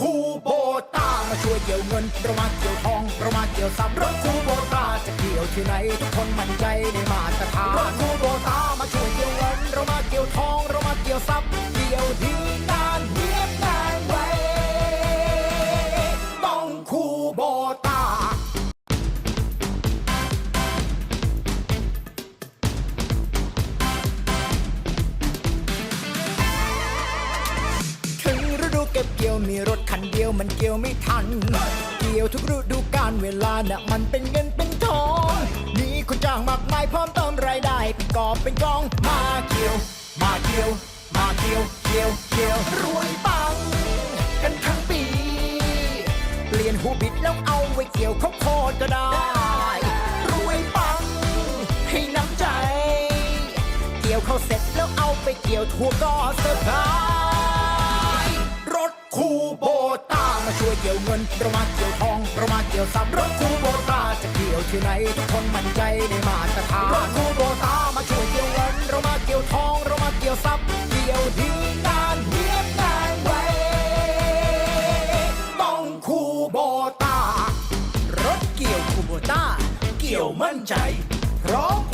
คูโบต้ามาช่วยเกี่ยวเงินเรามาเกี่ยวทองเรามาเกี่ยวทรัพย์รถคูโบต้าจะเกี่ยวที่ไหนทุกคนมั่นใจในมาตรฐานรถคูโบต้ามาช่วยเกี่ยวเงินเรามาเกี่ยวทองเรามาเกี่ยวทรัพย์เกี่ยวที่ มีรถคันเดียวมันเกี่ยวไม่ทัน เกี่ยวทุกฤดูกาลเวลาน่ะมันเป็นเงินเป็นทอง มีคนจ้างมากมายพร้อมเติมรายได้เป็นกอบเป็นกอง มาเกี่ยว มาเกี่ยว มาเกี่ยว เกี่ยว เกี่ยวรวยปังกันทั้งปี เปลี่ยนหูบิดแล้วเอาไว้เกี่ยวข้าวโพดก็ได้ รวยปังให้น้ำใจ เกี่ยวเข้าวเสร็จแล้วเอาไปเกี่ยวทั่วก็เซอร์ไพร มาช่วยเกี่ยวเงินเรามาเกี่ยวทองเรามาเกี่ยวทรัพย์รถคูโบต้าจะเกี่ยวที่ไหนทุกคนมั่นใจในมาตรฐานรถคูโบต้ามาช่วยเกี่ยวเงินเรามาเกี่ยวทองเรามาเกี่ยวทรัพย์เกี่ยวที่นานเนียบนานไว้ต้องคูโบต้ารถเกี่ยวคูโบต้าเกี่ยวมั่นใจพร้อม